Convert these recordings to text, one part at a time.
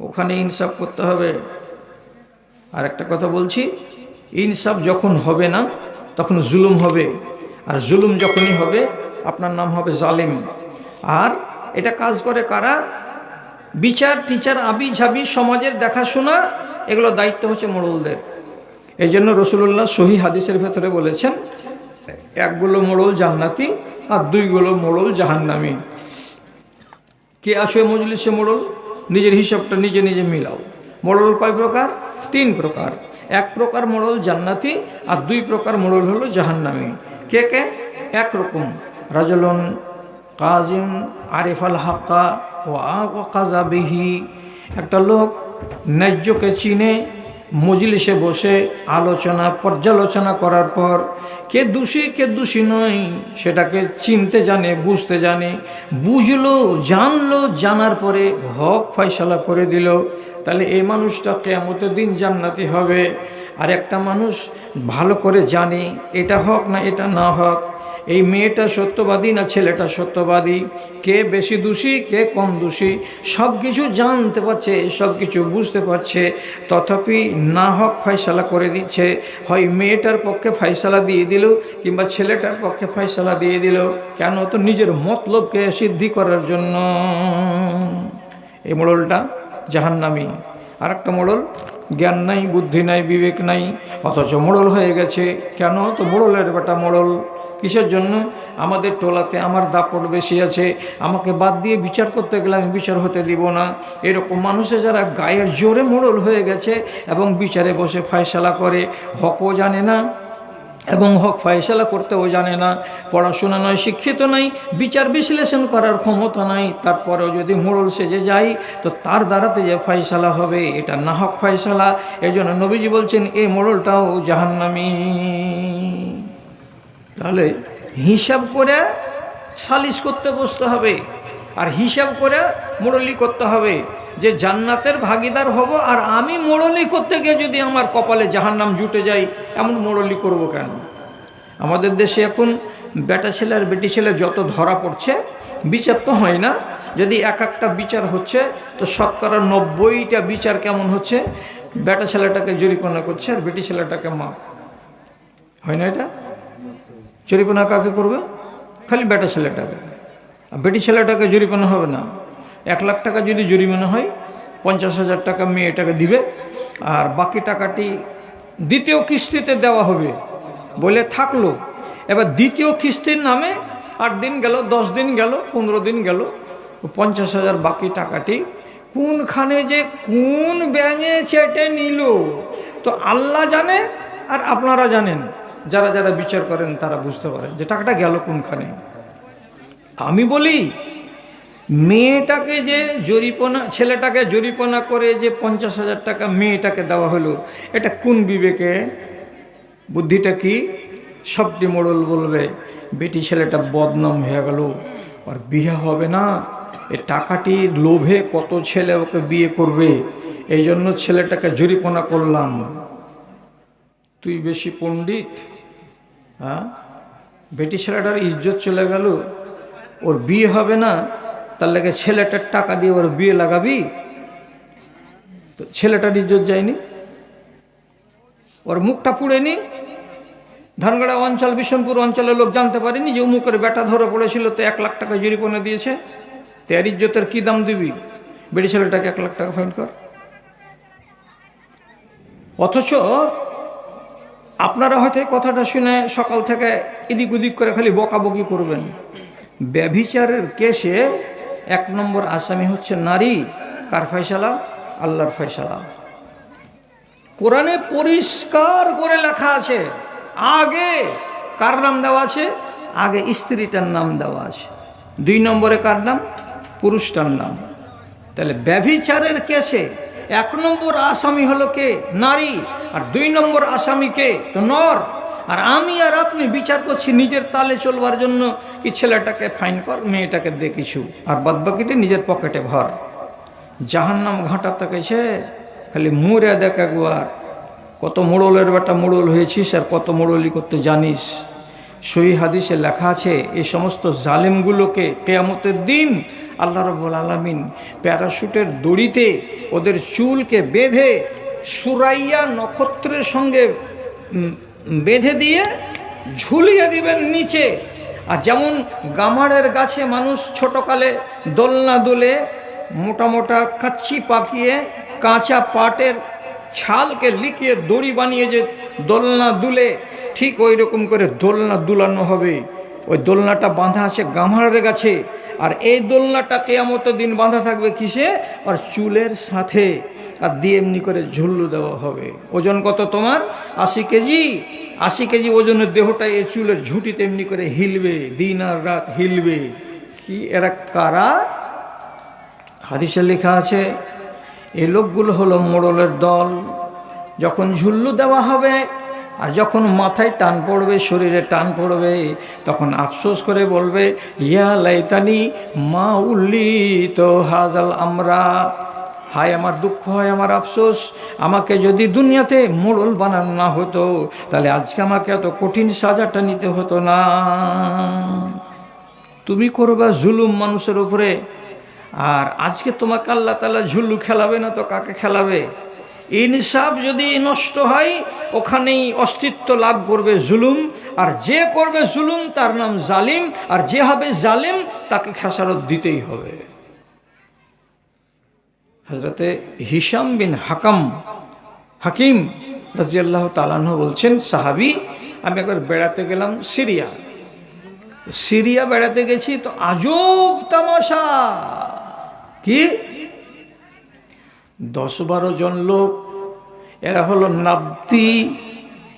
ওখানে ইনসাফ করতে হবে। আর একটা কথা বলছি, ইনসাফ যখন হবে না, তখন জুলুম হবে। আর জুলুম যখনই হবে, আপনার নাম হবে জালিম। আর এটা কাজ করে কারা? বিচার, টিচার আবি ঝাবি সমাজের দেখাশোনা, এগুলো দায়িত্ব হচ্ছে মোড়লদের। এই জন্য রসুল্লাহ সহি হাদিসের ভেতরে বলেছেন, একগুলো মোড়ল জান্নাতি, আর দুইগুলো মোড়ল জাহান্নামি। কে আসবে মজলিসে মোড়ল? নিজের হিসাবটা নিজে নিজে মিলাও। মোড়ল কয় প্রকার? তিন প্রকার। এক প্রকার মোড়ল জান্নাতি আর দুই প্রকার মোড়ল হলো জাহান্নামি। কে কে? একরকম। রাজলন কাজিম আরিফাল হাক্কা ও কাজা বিহি। একটা লোক ন্যায্যকে চিনে মজলিসে বসে আলোচনা, পর্যালোচনা করার পর কে দোষী কে দোষী নয় সেটাকে চিনতে জানে, বুঝতে জানে, বুঝলো, জানলো, জানার পরে হক ফয়সালা করে দিল। তাহলে এই মানুষটা কেমতের দিন জান্নাতি হবে। আর একটা মানুষ ভালো করে জানে এটা হক না এটা না হক। এই মেয়েটা সত্যবাদী না ছেলেটা সত্যবাদী? কে বেশি দোষী, কে কম দোষী? সব কিছু জানতে পারছে সব কিছু বুঝতে পারছে। তথাপি না হক ফয়সালা করে দিচ্ছে। হয় মেয়েটার পক্ষে ফয়সালা দিয়ে দিল কিংবা ছেলেটার পক্ষে ফয়সালা দিয়ে দিল? কেন তো নিজের মতলবকে সিদ্ধি করার জন্য। এই মোড়লটা জাহান্নামি। আর একটা মোড়ল, জ্ঞান নাই, বুদ্ধি নাই, বিবেক নাই, অথচ মোড়ল হয়ে গেছে। কেন তো মোড়লের বেটা মোড়ল? কিসের জন্য? আমাদের টোলাতে আমার দাপট বেশি আছে। আমাকে বাদ দিয়ে বিচার করতে গেলে আমি বিচার হতে দিব না। এরকম মানুষে যারা গায়ের জোরে মোড়ল হয়ে গেছে এবং বিচারে বসে ফয়সালা করে, হকও জানে না এবং হক ফয়সালা করতেও জানে না। পড়াশোনা নয়, শিক্ষিত নাই, বিচার বিশ্লেষণ করার ক্ষমতা নাই। তারপরেও যদি মোড়ল সেজে যায়, তো তার দ্বারাতে যে ফয়সালা হবে, এটা না হক ফয়সালা। এই জন্য নবীজি বলছেন এই মোড়লটাও জাহান্নামী। তাহলে হিসাব করে সালিশ করতে বসতে হবে। আর হিসাব করে মোড়লি করতে হবে যে জান্নাতের ভাগিদার হব আর আমি মোড়লি করতে গিয়ে যদি আমার কপালে জাহান্নাম জুটে যাই এমন মোড়লি করব কেন? আমাদের দেশে এখন বেটা ছেলে আর বেটি ছেলে যত ধরা পড়ছে, বিচার তো হয় না। যদি এক একটা বিচার হচ্ছে, তো শতকরা নব্বইটা বিচার কেমন হচ্ছে? বেটা ছেলেটাকে জরিমানা করছে আর বেটি ছেলেটাকে মা হয় না এটা? জরিমানা কাকে করবে? খালি বেটা ছেলেটাকে। আর বেটি ছেলেটাকে জরিমানা হবে না। এক লাখ টাকা যদি জরিমানা হয়, পঞ্চাশ হাজার টাকা মেয়েটাকে দিবে, আর বাকি টাকাটি দ্বিতীয় কিস্তিতে দেওয়া হবে বলে থাকল। এবার দ্বিতীয় কিস্তির নামে আট দিন গেল, দশ দিন গেল, পনেরো দিন গেল, পঞ্চাশ হাজার বাকি টাকাটি কোনখানে যে কোন ব্যাঙে চেটে নিল, তো আল্লাহ জানে আর আপনারা জানেন। যারা যারা বিচার করেন, তারা বুঝতে পারেন যে টাকাটা গেল কোনখানে। আমি বলি, মেয়েটাকে যে জরিপনা, ছেলেটাকে জরিপনা করে যে পঞ্চাশ হাজার টাকা মেয়েটাকে দেওয়া হলো, এটা কোন বিবেকে? বুদ্ধিটা কি? সবটি মোড়ল বলবে, বেটি, ছেলেটা বদনাম হয়ে গেল, আর বিয়ে হবে না। এ টাকাটি লোভে কত ছেলে ওকে বিয়ে করবে? এই জন্য ছেলেটাকে জরিপনা করলাম। তুই বেশি পণ্ডিত হ্যাঁ? বেটি ছেলেটার ইজ্জত চলে গেল, ওর বিয়ে হবে না, তার লাগে ছেলেটার টাকা দিয়ে ওর বিয়ে লাগাবি। তো ছেলেটার ইজ্জত যায়নি, ওর মুখটা পুড়েনি ধানগড়া অঞ্চল বিশনপুর অঞ্চলের লোক জানতে পারেনি যে উমুকের বেটা ধরে পড়েছিল, তো এক লাখ টাকা জরিপনা দিয়েছে। তো এর ইজ্জতের কী দাম দিবি? বেটি ছেলেটাকে এক লাখ টাকা ফাইন কর। অথচ আপনারা হয়তো এই কথাটা শুনে সকাল থেকে এদিক ওদিক করে খালি বকাবকি করবেন। ব্যভিচারের কেসে এক নম্বর আসামি হচ্ছে নারী, কার ফয়সালা? আল্লাহর ফয়সালা। কোরআনে পরিষ্কার করে লেখা আছে, আগে কার নাম দেওয়া আছে? আগে স্ত্রীটার নাম দেওয়া আছে। দুই নম্বরে কার নাম? পুরুষটার নাম। তাহলে ব্যভিচারের কেসে এক নম্বর আসামি হলো কে? নারী। আর দুই নম্বর আসামি কে? তো নর। আর আমি আর আপনি বিচার করছি নিজের তালে চলবার জন্য কি ছেলেটাকে ফাইন কর, মেয়েটাকে দে কিছু আর বাদ বাকিটা নিজের পকেটে ভর। জাহান্নাম ঘাঁটা তাকেছে খালি মুড়ে দেখ একবার কত মোড়লের বেটা মোড়ল হয়েছিস আর কত মোড়লি করতে জানিস। সই হাদিসে লেখা আছে এই সমস্ত জালেমগুলোকে কেয়ামতের দিন আল্লাহ রব্বুল আলমিন প্যারাশুটের দড়িতে ওদের চুলকে বেঁধে সুরাইয়া নক্ষত্রের সঙ্গে বেঁধে দিয়ে ঝুলিয়ে দিবেন নিচে। আর যেমন গামারের গাছে মানুষ ছোটকালে দোলনা দোলে মোটা মোটা কাচ্ছি পাকিয়ে কাঁচা পাটের ছালকে লিখিয়ে দড়ি বানিয়ে যে দোলনা দুলে, ঠিক ওই রকম করে দোলনা দুলানো হবে। ওই দোলনাটা বাঁধা আছে গামারের গাছে আর এই দোলনাটা কেয়ামত দিন বাঁধা থাকবে কিসে? আর চুলের সাথে। আর দিয়ে এমনি করে ঝুল্লু দেওয়া হবে। ওজন কত তোমার? আশি কেজি? আশি কেজি ওজনের দেহটা এই চুলের ঝুঁটিতে এমনি করে হিলবে। দিন আর রাত হিলবে। কি এরা কারা? হাদিসে লেখা আছে এই লোকগুলো হলো মোড়লের দল। যখন ঝুল্লু দেওয়া হবে আর যখন মাথায় টান পড়বে, শরীরে টান পড়বে, তখন আফসোস করে বলবে, ইয়া লাইতানি মা উল্লি তো হাজাল আমরা। হায়, আমার দুঃখ, হয়, আমার আফসোস। আমাকে যদি দুনিয়াতে মোড়ল বানানো না হতো, তাহলে আজকে আমাকে এত কঠিন সাজাটা নিতে হতো না। তুমি করবা জুলুম মানুষের উপরে, আর আজকে তোমাকে আল্লাহ তালা ঝুল্লু খেলাবে না তো কাকে খেলাবে? ইনসাফ যদি নষ্ট হয়, ওখানেই অস্তিত্ব লাভ করবে জুলুম। আর যে করবে জুলুম, তার নাম জালিম। আর যে হবে জালিম, তাকে খেসারত দিতেই হবে। হজরতে হিসাম বিন হাকাম, হাকিম রাজিয়াল্লাহ তালাহ বলছেন, সাহাবি, আমি একবার বেড়াতে গেলাম সিরিয়া। সিরিয়া বেড়াতে গেছি, তো আজব তামাশা। কি? দশ বারো জন লোক, এরা হলো নাবতি,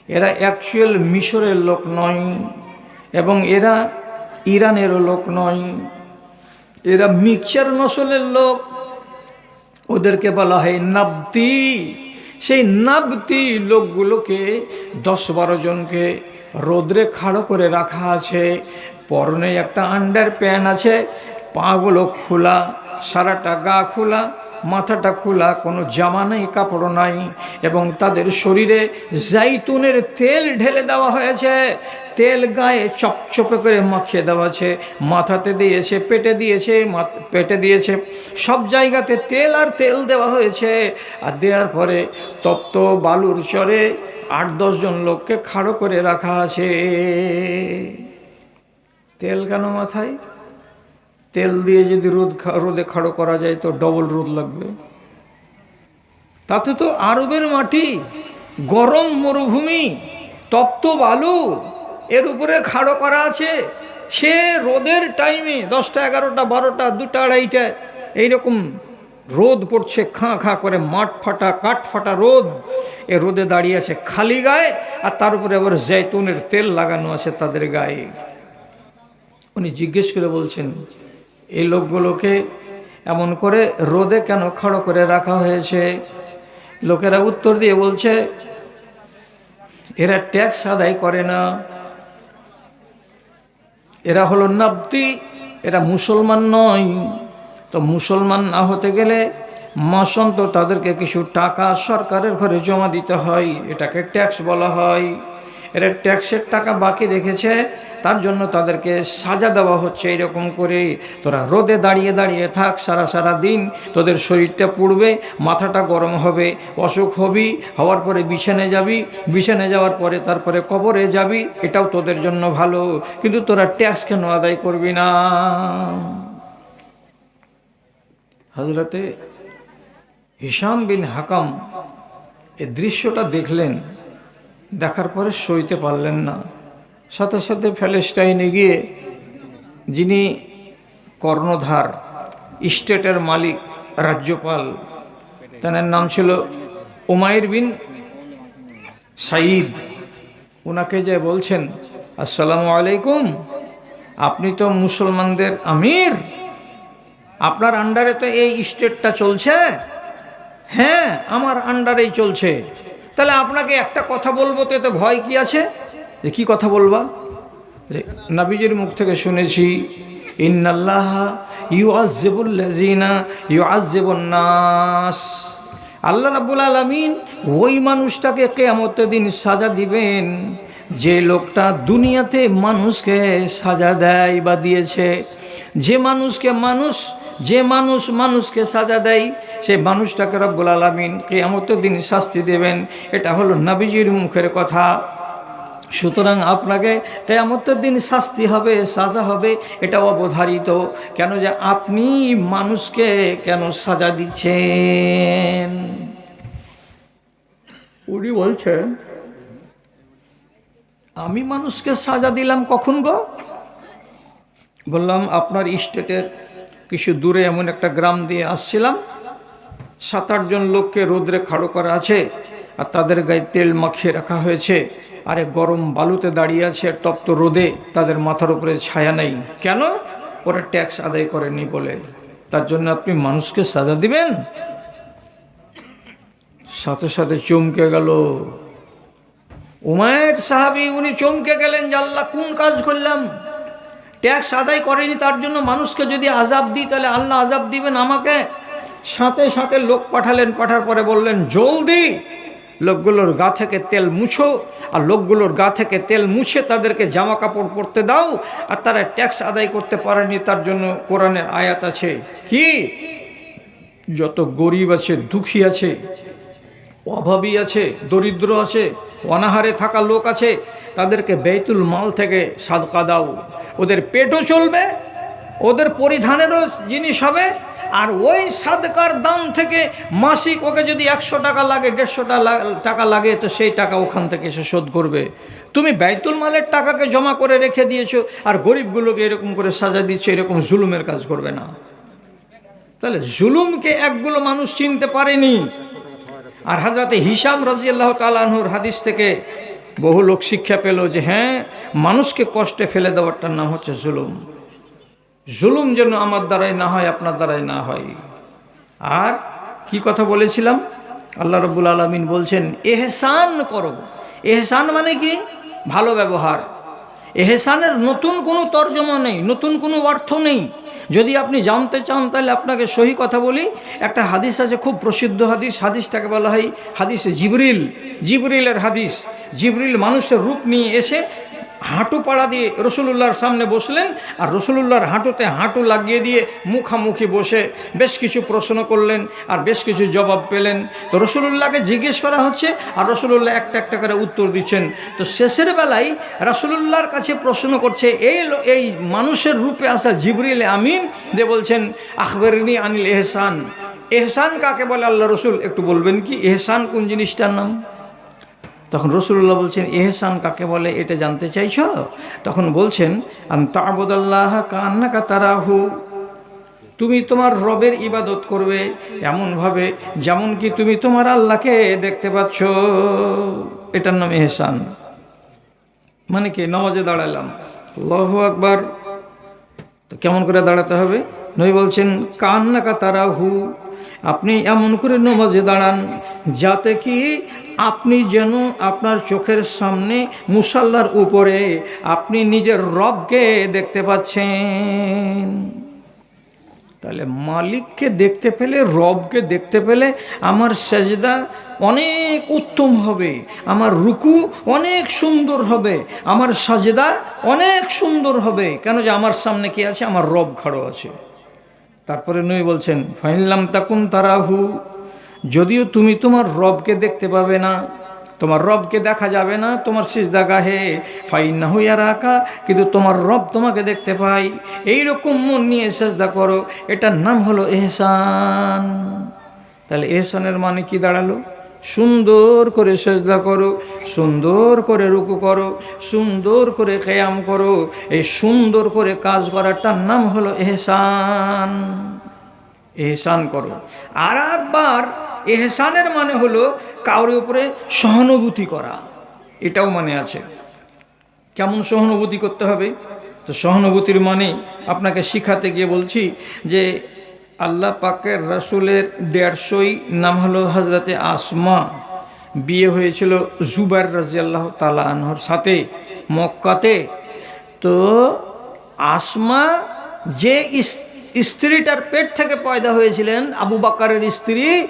এরা অ্যাকচুয়াল মিশরের লোক নয় এবং এরা ইরানেরও লোক নয়। এরা মিক্সচার নসলের লোক। ওদেরকে বলা হয় নাবতি। সেই নাবতি লোকগুলোকে দশ বারো জনকে রোদ্রে খাড়ো করে রাখা আছে। পরনে একটা আন্ডার প্যান্ট আছে পাগুলো খোলা, সারাটা গা খোলা। মাথাটা খোলা, কোনো জামা নাই, কাপড় নাই, এবং তাদের শরীরে জাইতুনের তেল ঢেলে দেওয়া হয়েছে। তেল গায়ে চপচপে করে মাখিয়ে দেওয়া আছে। মাথাতে দিয়েছে, পেটে দিয়েছে পেটে দিয়েছে। সব জায়গাতে তেল আর তেল দেওয়া হয়েছে। আর দেওয়ার পরে তপ্ত বালুর চরে আট দশজন লোককে খাড়ো করে রাখা আছে। তেল কেন মাথায়? তেল দিয়ে যদি রোদ রোদে খাড়ো করা যায় তো ডবল রোদ লাগবে। তাতে তো আরবের মাটি, গরম মরুভূমি, তপ্ত বালু, এর উপরে খাড়ো করা আছে। সে রোদের টাইমে দশটা, এগারোটা, বারোটা, দুটা, আড়াইটা, এইরকম রোদ পড়ছে, খাঁ খাঁ করে মাঠ ফাটা, কাঠ ফাটা রোদ, এ রোদে দাঁড়িয়ে আছে খালি গায়ে, আর তার উপরে আবার জৈতুনের তেল লাগানো আছে তাদের গায়ে। উনি জিজ্ঞেস করে বলছেন এই লোকগুলোকে এমন করে রোদে কেন খাড়ো করে রাখা হয়েছে? লোকেরা উত্তর দিয়ে বলছে, এরা ট্যাক্স আদায় করে না। এরা হলো নাবতি, এরা মুসলমান নয়। তো মুসলমান না হতে গেলে মাসন্ত তাদেরকে কিছু টাকা সরকারের ঘরে জমা দিতে হয়। এটাকে ট্যাক্স বলা হয়। এরা ট্যাক্সের টাকা বাকি রেখেছে, তার জন্য তাদেরকে সাজা দেওয়া হচ্ছে এরকম করে তোরা রোদে দাঁড়িয়ে দাঁড়িয়ে থাক সারা সারা দিন, তোদের শরীরটা পুড়বে, মাথাটা গরম হবে, অসুখ হবি, হওয়ার পরে বিছানে যাবি বিছানে যাওয়ার পরে তারপরে কবরে যাবি, এটাও তোদের জন্য ভালো। কিন্তু তোরা ট্যাক্স কেন আদায় করবি না? হজরতে হিসাম বিন হাকাম এ দৃশ্যটা দেখলেন। দেখার পরে সইতে পারলেন না। সাথে সাথে প্যালেস্টাইনে গিয়ে যিনি কর্ণধার স্টেটের মালিক, রাজ্যপাল তার নাম ছিল উমাইর বিন সাইদ ওনাকে যে বলছেন, আসসালামু আলাইকুম, আপনি তো মুসলমানদের আমির। আপনার আন্ডারে তো এই স্টেটটা চলছে? হ্যাঁ আমার আন্ডারেই চলছে। তাহলে আপনাকে একটা কথা বলব, তো এতে ভয় কি আছে? যে কি কথা বলবা? নাবিজের মুখ থেকে শুনেছি, ইন্নাল্লাহ ইউ আজেবুল্লাজিনা ইউ নাস। আল্লাহ রাবুল আলমিন ওই মানুষটাকে কেয়ামতের দিন সাজা দিবেন, যে লোকটা দুনিয়াতে মানুষকে সাজা দেয় বা দিয়েছে। যে মানুষকে মানুষ যে মানুষ মানুষকে সাজা দেয় সে মানুষটাকে রব্বুল আলমিন কেয়ামতের দিন শাস্তি দেবেন। এটা হলো নাবিজির মুখের কথা। সুতরাং আপনাকে কেয়ামতের দিন শাস্তি হবে সাজা হবে এটা অবধারিত। কেন যে আপনি মানুষকে কেন সাজা দিচ্ছেন? উনি বলছেন আমি মানুষকে সাজা দিলাম কখন গো? বললাম আপনার স্টেটের কিছু দূরে এমন একটা গ্রাম দিয়ে আসছিলাম। সাত আটজন লোককে রোদ্রে খাড়ো করা আছে আর তাদের গায়ে তেল মাখিয়ে রাখা হয়েছে। আরে গরম বালুতে দাঁড়িয়ে আছে তপ্ত রোদে তাদের মাথার উপরে ছায়া নেই। কেন? ওরা ট্যাক্স আদায় করেনি বলে। তার জন্য আপনি মানুষকে সাজা দিবেন? সাথে সাথে চমকে গেল। উমায়ের সাহাবি, উনি চমকে গেলেন যে আল্লাহ কোন কাজ করলাম? ট্যাক্স আদায় করেনি, তার জন্য মানুষকে যদি আজাব দিই, তাহলে আল্লাহ আজাব দিবেন আমাকে? সাথে সাথে লোক পাঠালেন, পাঠার পরে বললেন, জলদি, লোকগুলোর গা থেকে তেল মুছো, আর লোকগুলোর গা থেকে তেল মুছে তাদেরকে জামা কাপড় পরতে দাও, আর তারা ট্যাক্স আদায় করতে পারেনি, তার জন্য কোরআনের আয়াত আছে। কি? যত গরিব আছে, দুঃখী আছে অভাবী আছে, দরিদ্র আছে, অনাহারে থাকা লোক আছে, তাদেরকে বেতুল মাল থেকে সাদকা দাও। ওদের পেটও চলবে, ওদের পরিধানেরও জিনিস হবে, আর ওই সাদকার দাম থেকে মাসিক ওকে যদি একশো টাকা লাগে, দেড়শো টাকা লাগে, তো সেই টাকা ওখান থেকে সে শোধ করবে। তুমি বেতুল মালের টাকাকে জমা করে রেখে দিয়েছ, আর গরিবগুলোকে এরকম করে সাজা দিচ্ছ, এরকম জুলুমের কাজ করবে না। তাহলে জুলুমকে একগুলো মানুষ চিনতে পারেনি। আর হাজরাতে হিসাম রাজিয়াল্লাহ তালাহুর হাদিস থেকে বহু লোক শিক্ষা পেল যে হ্যাঁ মানুষকে কষ্টে ফেলে দেওয়ারটার নাম হচ্ছে জুলুম। জুলুম যেন আমার দ্বারাই না হয়, আপনার দ্বারাই না হয়। আর কি কথা বলেছিলাম? আল্লাহ রব্বুল আলমিন বলছেন, এহসান করো। এহসান মানে কি? ভালো ব্যবহার। এহসানের নতুন কোনো তর্জমা নেই, নতুন কোনো অর্থ নেই। যদি আপনি জানতে চান, তাহলে আপনাকে সহি কথা বলি। একটা হাদিস আছে, খুব প্রসিদ্ধ হাদিস। হাদিসটাকে বলা হয় হাদিসে জিবরিল। জিবরিলের হাদিস। জিবরিল মানুষের রূপ নিয়ে এসে হাঁটু পাড়া দিয়ে রসুলুল্লাহর সামনে বসলেন আর রসুলুল্লাহর হাঁটুতে হাঁটু লাগিয়ে দিয়ে মুখামুখি বসে বেশ কিছু প্রশ্ন করলেন আর বেশ কিছু জবাব পেলেন। তো রসুলুল্লাহকে জিজ্ঞেস করা হচ্ছে আর রসুলুল্লাহ একটা একটা করে উত্তর দিচ্ছেন। তো শেষের বেলায় রসুলুল্লাহর কাছে প্রশ্ন করছে এই এই মানুষের রূপে আসা জিবরিল আমিন? যে বলছেন, আখবরিনী আনিল এহসান। এহসান কাকে বলে আল্লাহ রসুল? একটু বলবেন কি? এহসান কোন জিনিসটার নাম? তখন রসুল্লাহ বলছেন, এহসান কাকে বলে? এটা জানতে চাইছ? তখন বলছেন তাবুদাল্লাহ কান্নাকা তারাহু। তুমি তোমার রবের ইবাদত করবে এমনভাবে যেমন কি তুমি তোমার আল্লাহকে দেখতে পাচ্ছ। এটার নাম এহসান। মানে কি? নমাজে দাঁড়ালাম লহ আকবার। তো কেমন করে দাঁড়াতে হবে? নই বলছেন কান্নাকা তারাহু। আপনি এমন করে নমাজে দাঁড়ান যাতে কি আপনি যেন আপনার চোখের সামনে মুসাল্লার উপরে আপনি নিজের রবকে দেখতে পাচ্ছেন। তাহলে মালিককে দেখতে পেলে, রবকে দেখতে পেলে আমার সেজদা অনেক উত্তম হবে, আমার রুকু অনেক সুন্দর হবে, আমার সাজেদা অনেক সুন্দর হবে। কেন যে আমার সামনে কি আছে? আমার রব খাড়ো আছে। তারপরে নই বলছেন ফাইনলাম তাকুন তারাহু। যদিও তুমি তোমার রবকে দেখতে পাবে না, তোমার রবকে দেখা যাবে না, তোমার সিজদা গাহে। ফাইন না হইয়া রাখা কিন্তু তোমার রব তোমাকে দেখতে পাই এইরকম মন নিয়ে সেজদা করো, এটার নাম হলো এহসান। তাহলে এহসানের মানে কি দাঁড়াল? সুন্দর করে সেজদা করো, সুন্দর করে রুকু করো, সুন্দর করে কেয়াম করো। এই সুন্দর করে কাজ করাটার নাম হলো এহসান। এহসান করো। আর একবার এহসানের মানে হলো কারোর উপরে সহানুভূতি করা। এটাও মানে আছে। কেমন সহানুভূতি করতে হবে? তো সহানুভূতির মানে আপনাকে শিখাতে গিয়ে বলছি যে আল্লাহ পাকের রসুলের দেড়শোই নাম হলো হজরতে আসমা। বিয়ে হয়েছিল জুবাইর রাজিয়াল্লাহ তালা আনহর সাথে মক্কাতে। তো আসমা যে স্ত্রীটার পেট থেকে পয়দা হয়েছিলেন আবু বাকারের স্ত্রী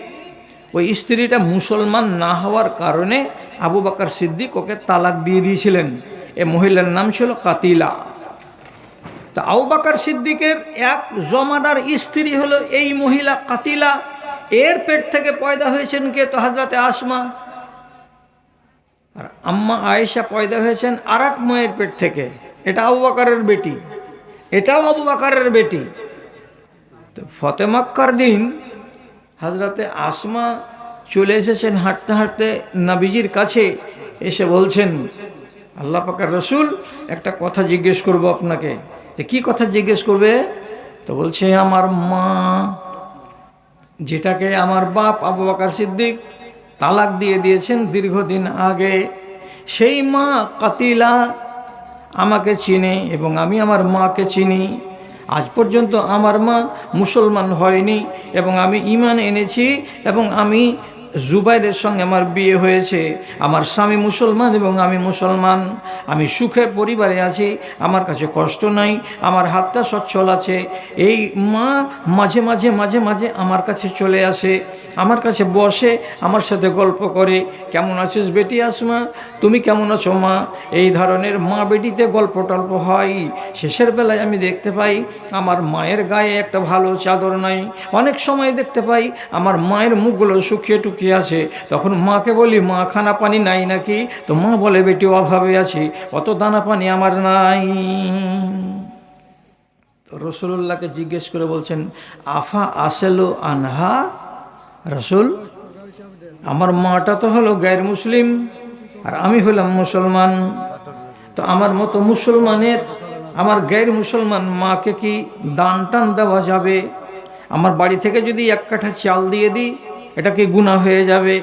ওই স্ত্রীটা মুসলমান না হওয়ার কারণে আবু বাকার সিদ্দিক ওকে তালাক দিয়ে দিয়েছিলেন। এ মহিলার নাম ছিল কাতিলা। তা আউবাকার সিদ্দিকের এক জমানার স্ত্রী হলো এই মহিলা কাতিলা। এর পেট থেকে পয়দা হয়েছেন কে? তো হাজরাতে আসমা। আর আম্মা আয়েশা পয়দা হয়েছেন আর এক মায়ের পেট থেকে। এটা আবু বাকারের বেটি। এটাও আবু বাকারের বেটি। তো ফতেমাক্কার দিন হাজরাতে আসমা চলে এসেছেন হাঁটতে হাঁটতে নাবিজির কাছে এসে বলছেন, আল্লাহ পাকার রসুল, একটা কথা জিজ্ঞেস করব আপনাকে। যে কি কথা জিজ্ঞেস করবে? তো বলছে, আমার মা, যেটাকে আমার বাপ আবু বাকার সিদ্দিক তালাক দিয়ে দিয়েছেন দীর্ঘদিন আগে, সেই মা কাতিলা আমাকে চিনে এবং আমি আমার মাকে চিনি। আজ পর্যন্ত আমার মা মুসলমান হয়নি এবং আমি ইমান এনেছি এবং আমি জুবাইরের সঙ্গে আমার বিয়ে হয়েছে, আমার স্বামী মুসলমান এবং আমি মুসলমান, আমি সুখে পরিবারে আছি, আমার কাছে কষ্ট নাই, আমার হাতটা সচ্ছল আছে, এই মা মাঝে মাঝে মাঝে মাঝে আমার কাছে চলে আসে, আমার কাছে বসে, আমার সাথে গল্প করে, কেমন আছিস বেটি আসমা? তুমি কেমন আছো মা? এই ধরনের মা বেটিতে গল্প টল্প হয়, শেষের বেলায় আমি দেখতে পাই, আমার মায়ের গায়ে একটা ভালো চাদর নাই, অনেক সময় দেখতে পাই, আমার মায়ের মুখগুলো শুকিয়ে টুকিয়ে আছে? তখন মাকে বলি, মা, খানা পানি নাই নাকি? তো মা বলে, বেটি, অভাবে আছি, অত দানা পানি আমার নাই। তো রসুল্লাহকে জিজ্ঞেস করে বলছেন, আফা আসেলো আনহা রসুল? আমার মাটা তো হলো গায়ের মুসলিম, আর আমি হলাম মুসলমান। তো আমার মতো মুসলমানের, আমার গায়ের মুসলমান মাকে কি দান টান দেওয়া যাবে? আমার বাড়ি থেকে যদি এক কাঠা চাল দিয়ে দিই এটা কি গুণা হয়ে যাবে।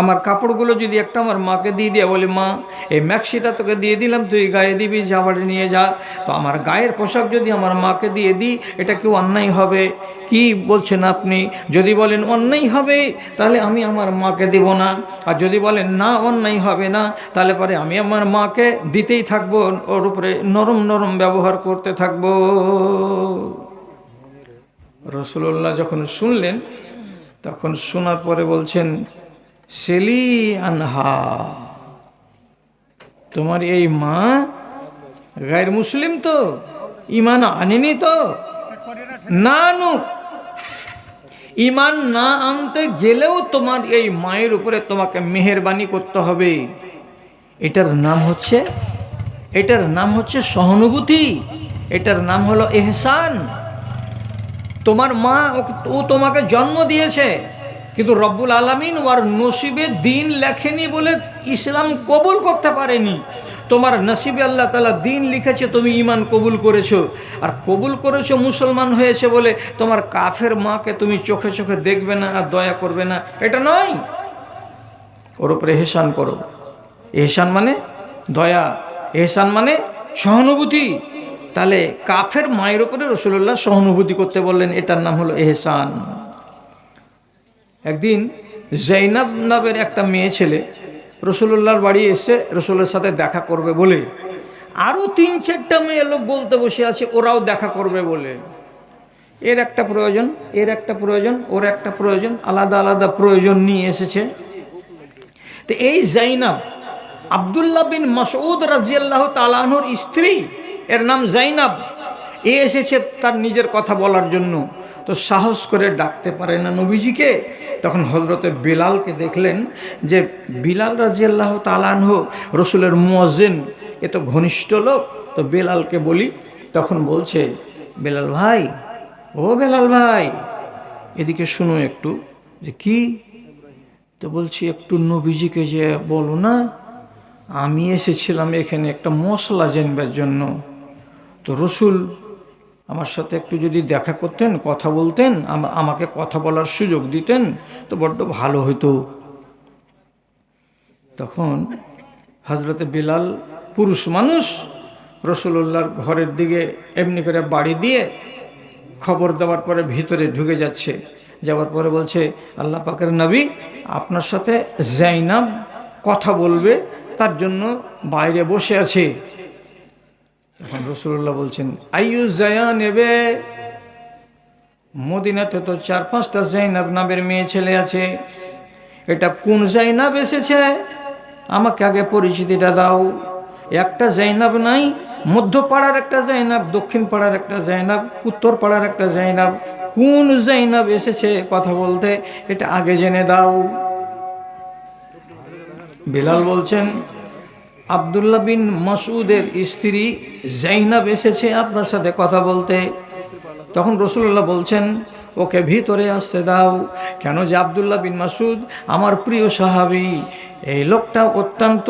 আমার কাপড়গুলো যদি একটা আমার মাকে দিয়ে দিয়ে, বলি, মা, এই ম্যাক্সিটা তোকে দিয়ে দিলাম, তুই গায়ে দিবি যা বাড়ি নিয়ে যা। তো আমার গায়ের পোশাক যদি আমার মাকে দিয়ে দিই, এটা কি অন্যায় হবে? কি বলছেন আপনি? যদি বলেন অন্যায় হবে, তাহলে আমি আমার মাকে দিব না। আর যদি বলেন না, অন্যায় হবে না, তাহলে পরে আমি আমার মাকে দিতেই থাকব, ওর উপরে নরম নরম ব্যবহার করতে থাকব। রসুল্লাহ যখন শুনলেন তখন শোনার পরে বলছেন, সেলি আনহা, তোমার এই মা গায়ের মুসলিম তো ইমান আনেনি তো? না আনুক ইমান না আনতে গেলেও তোমার এই মায়ের উপরে তোমাকে মেহরবানি করতে হবে। এটার নাম হচ্ছে, এটার নাম হচ্ছে সহানুভূতি, এটার নাম হলো এহসান। তোমার মা ও তোমাকে জন্ম দিয়েছে। কিন্তু রব্বুল আলমিন ওর নসিবে দিন লেখেনি বলে ইসলাম কবুল করতে পারেনি। তোমার নসিবে আল্লাহ তালা দিন লিখেছে, তুমি ইমান কবুল করেছ। আর কবুল করেছ মুসলমান হয়েছে বলে তোমার কাফের মাকে তুমি চোখে চোখে দেখবে না আর দয়া করবে না। এটা নয়। ওর উপরে এহসান করো। এহসান মানে দয়া। এহসান মানে সহানুভূতি। তাহলে কাফের মায়ের উপরে রসুল্লাহ সহানুভূতি করতে বললেন, এটার নাম হলো এহসান। একদিন জৈনাব নামের একটা মেয়ে ছেলে রসুল্লাহর বাড়ি এসে রসুলের সাথে দেখা করবে বলে আরও তিন চারটা মেয়ে লোক বলতে বসে আছে, ওরাও দেখা করবে বলে। এর একটা প্রয়োজন, এর একটা প্রয়োজন, ওর একটা প্রয়োজন, আলাদা আলাদা প্রয়োজন নিয়ে এসেছে। তো এই জাইনাব আবদুল্লাহ বিন মাসউদ রাজিয়াল্লাহ তালাহুর স্ত্রী এর নাম জাইনাব। এ এসেছে তার নিজের কথা বলার জন্য। তো সাহস করে ডাকতে পারে না নবীজিকে। তখন হজরতে বিলালকে দেখলেন যে বিলাল রাজিয়াল্লাহ তালানহ রসুলের মুয়াজ্জিন, এ তো ঘনিষ্ঠ লোক। তো বেলালকে বলি, তখন বলছে, বেলাল ভাই, ও বেলাল ভাই, এদিকে শুনো একটু, যে কি? তো বলছি, একটু নবীজিকে যে বলো না, আমি এসেছিলাম এখানে একটা মশলা জানবার জন্য। তো রসুল আমার সাথে একটু যদি দেখা করতেন, কথা বলতেন আমাকে কথা বলার সুযোগ দিতেন, তো বড্ড ভালো হতো তখন হজরতে বিলাল পুরুষ মানুষ রসুল্লাহর ঘরের দিকে এমনি করে বাড়ি দিয়ে খবর দেওয়ার পরে ভিতরে ঢুকে যাচ্ছে। যাওয়ার পরে বলছে, আল্লাহ পাকের নবী আপনার সাথে জাইনাব কথা বলবে, তার জন্য বাইরে বসে আছে। এখন রসুল্লাহ বলছেন, আইয়ু জায়া নেবে মদিনাতে তো চার পাঁচটা জাইনাব নামের মেয়ে ছেলে আছে। এটা কোন জাইনাব এসেছে? আমাকে আগে পরিচিতিটা দাও। একটা জাইনাব নাই মধ্য পাড়ার একটা জাইনাব দক্ষিণ পাড়ার একটা জাইনাব উত্তর পাড়ার একটা জাইনাব। কোন জাইনাব এসেছে কথা বলতে, এটা আগে জেনে দাও। বিলাল বলছেন আবদুল্লাহ বিন মাসুদের স্ত্রী জাইনাব এসেছে আপনার সাথে কথা বলতে। তখন রসুল্লাহ বলছেন, ওকে ভিতরে আসতে দাও। কেন যে আবদুল্লাহ বিন মাসুদ আমার প্রিয় সাহাবি। এই লোকটা অত্যন্ত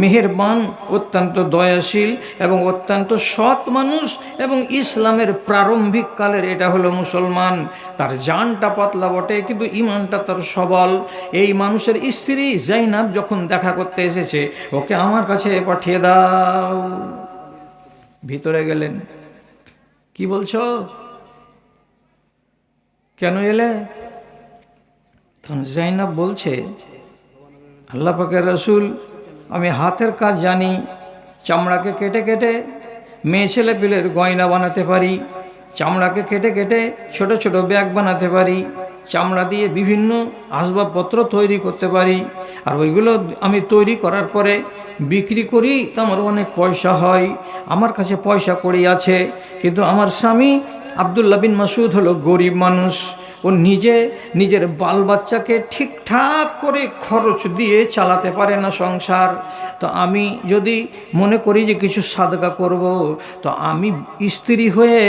মেহেরবান, অত্যন্ত দয়াশীল এবং অত্যন্ত সৎ মানুষ এবং ইসলামের প্রারম্ভিক কালের এটা হলো মুসলমান। তার জানটা পাতলা বটে, কিন্তু ইমানটা তার সবল। এই মানুষের স্ত্রী জাইনাব যখন দেখা করতে এসেছে, ওকে আমার কাছে পাঠিয়ে দাও। ভিতরে গেলেন। কি বলছো? কেন এলে? তখন জাইনাব বলছে, আল্লাহ পাকের রসুল আমি হাতের কাজ জানি, চামড়াকে কেটে কেটে মেয়ে ছেলে পিলের গয়না বানাতে পারি, চামড়াকে কেটে কেটে ছোট ছোট ব্যাগ বানাতে পারি, চামড়া দিয়ে বিভিন্ন আসবাবপত্র তৈরি করতে পারি, আর ওইগুলো আমি তৈরি করার পরে বিক্রি করি, তো আমার অনেক পয়সা হয়, আমার কাছে পয়সা কড়ি আছে, কিন্তু আমার স্বামী আবদুল্লাহ বিন মাসুদ হলো গরিব মানুষ ও নিজে, নিজের বাল বাচ্চাকে ঠিকঠাক করে খরচ দিয়ে চালাতে পারে না সংসার। তো আমি যদি মনে করি যে কিছু সাদগা করব, তো আমি স্ত্রী হয়ে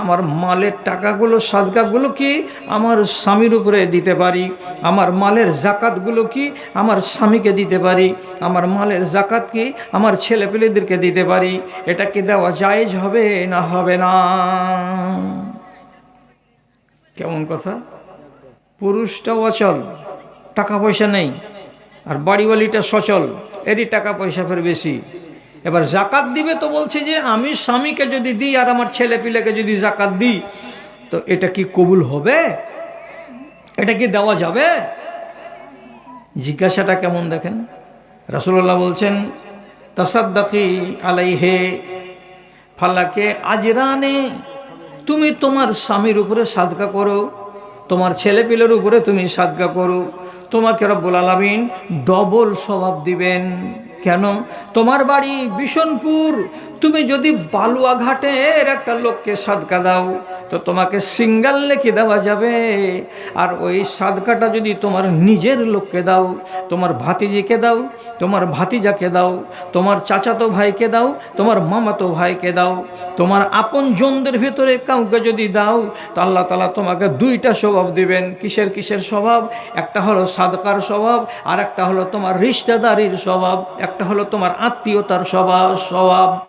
আমার মালের টাকাগুলো, সাদগাগুলো কি আমার স্বামীর উপরে দিতে পারি? আমার মালের জাকাতগুলো কি আমার স্বামীকে দিতে পারি? আমার মালের জাকাত কি আমার ছেলেপেলেদেরকে দিতে পারি? এটা কি দেওয়া জায়েজ হবে না হবে না? কেমন কথা? পুরুষটা অচল, টাকা পয়সা নেই, আর বাড়িওয়ালিটা সচল, এরই টাকা পয়সা ফের বেশি। এবার জাকাত দিবে তো বলছে যে, আমি স্বামীকে যদি দিই আর আমার ছেলে পিলেকে যদি জাকাত দিই, তো এটা কি কবুল হবে? এটা কি দেওয়া যাবে? জিজ্ঞাসাটা কেমন দেখেন? রাসুল্লাহ বলছেন, তাসাদ্দাকি আলাইহে ফাল্লাকে আজরানে তুমি তোমার স্বামীর উপরে সাদকা করো, তোমার ছেলেপিলের উপরে তুমি সাদকা করো, তোমাকে রব্বুল আলমিন ডবল স্বভাব দিবেন। কেন? তোমার বাড়ি বিশনপুর তুমি যদি বালুয়াঘাটের একটা লোককে সাদকা দাও, তো তোমাকে সিঙ্গাল লেখে দেওয়া যাবে। আর ওই সাদকাটা যদি তোমার নিজের লোককে দাও, তোমার ভাতিজিকে দাও, তোমার ভাতিজাকে দাও, তোমার চাচাতো ভাইকে দাও, তোমার মামাতো ভাইকে দাও, তোমার আপন জনদের ভেতরে কাউকে যদি দাও, তো আল্লাহ তালা তোমাকে দুইটা স্বভাব দিবেন। কিসের কিসের স্বভাব? একটা হলো সাদকার স্বভাব আর একটা হলো তোমার রিশতেদারির স্বভাব, একটা হলো তোমার আত্মীয়তার স্বভাব স্বভাব।